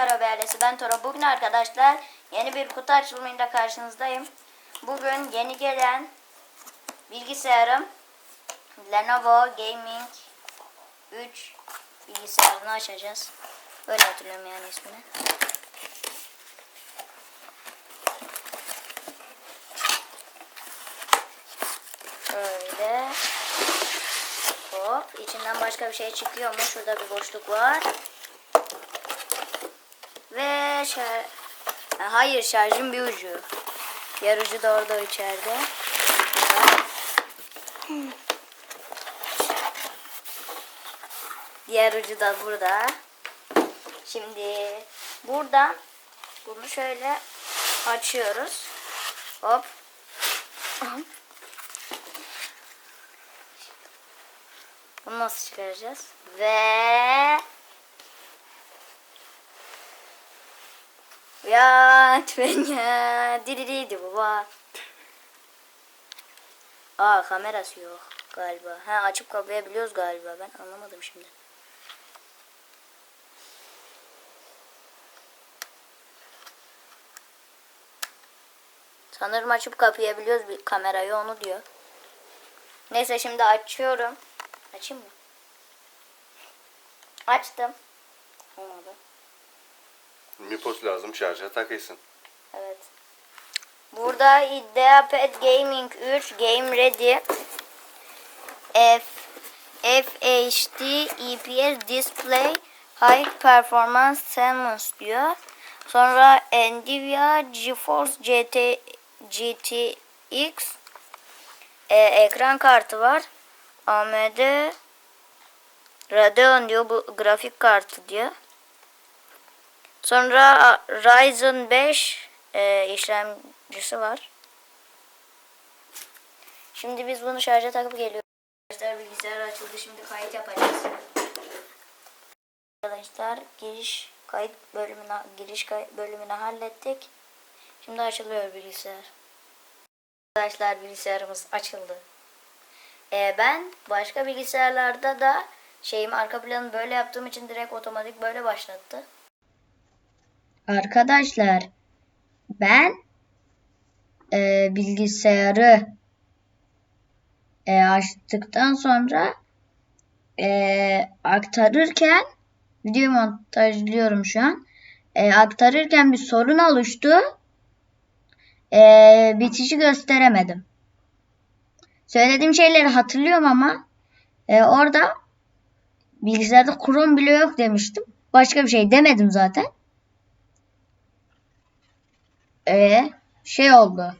Merhaba ailesi ben Toro. Bugün arkadaşlar yeni bir kutu açılımıyla karşınızdayım. Bugün yeni gelen bilgisayarım Lenovo Gaming 3 bilgisayarını açacağız. Öyle hatırlıyorum yani ismini. Şöyle. Hop. içinden başka bir şey çıkıyor mu? Şurada bir boşluk var. Ve şar... Ha, hayır şarjın bir ucu. Diğer ucu da orada içeride. Diğer ucu da burada. Şimdi buradan bunu şöyle açıyoruz. Hop. Bunu nasıl çıkaracağız? Ve Ya ben ya. Diririydi baba. Aa kamerası yok galiba. Ha açıp kapayabiliyoruz galiba. Ben anlamadım şimdi. Sanırım açıp kapayabiliyoruz bir kamerayı onu diyor. Neyse şimdi açıyorum. Açayım mı? Açtım. Olmadı. Mipos lazım şarja takılsın. Evet. Burada IdeaPad Gaming 3 Game Ready F FHD EPS Display High Performance Siemens diyor. Sonra Nvidia GeForce GT GTX e, ekran kartı var. AMD Radeon diyor bu grafik kartı diyor. Sonra Ryzen 5 e, işlemcisi var. Şimdi biz bunu şarja takıp geliyoruz. Arkadaşlar bilgisayar açıldı. Şimdi kayıt yapacağız. Arkadaşlar giriş kayıt bölümüne giriş kayıt bölümünü hallettik. Şimdi açılıyor bilgisayar. Arkadaşlar bilgisayarımız açıldı. E, ben başka bilgisayarlarda da şeyim arka planı böyle yaptığım için direkt otomatik böyle başlattı. Arkadaşlar ben e, bilgisayarı e, açtıktan sonra e, aktarırken video montajlıyorum şu an. E, aktarırken bir sorun oluştu. E, bitişi gösteremedim. Söylediğim şeyleri hatırlıyorum ama e, orada bilgisayarda Chrome bile yok demiştim. Başka bir şey demedim zaten. Ee, şey oldu.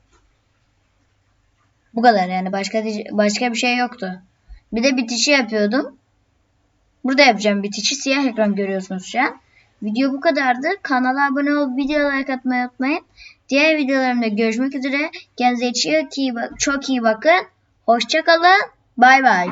Bu kadar yani başka başka bir şey yoktu. Bir de bitişi yapıyordum. Burada yapacağım bitişi. Siyah ekran görüyorsunuz şu an. Video bu kadardı. Kanala abone olup video like atmayı unutmayın. Diğer videolarımda görüşmek üzere. Kendinize çok iyi, bak çok iyi bakın. Hoşçakalın. Bay bay.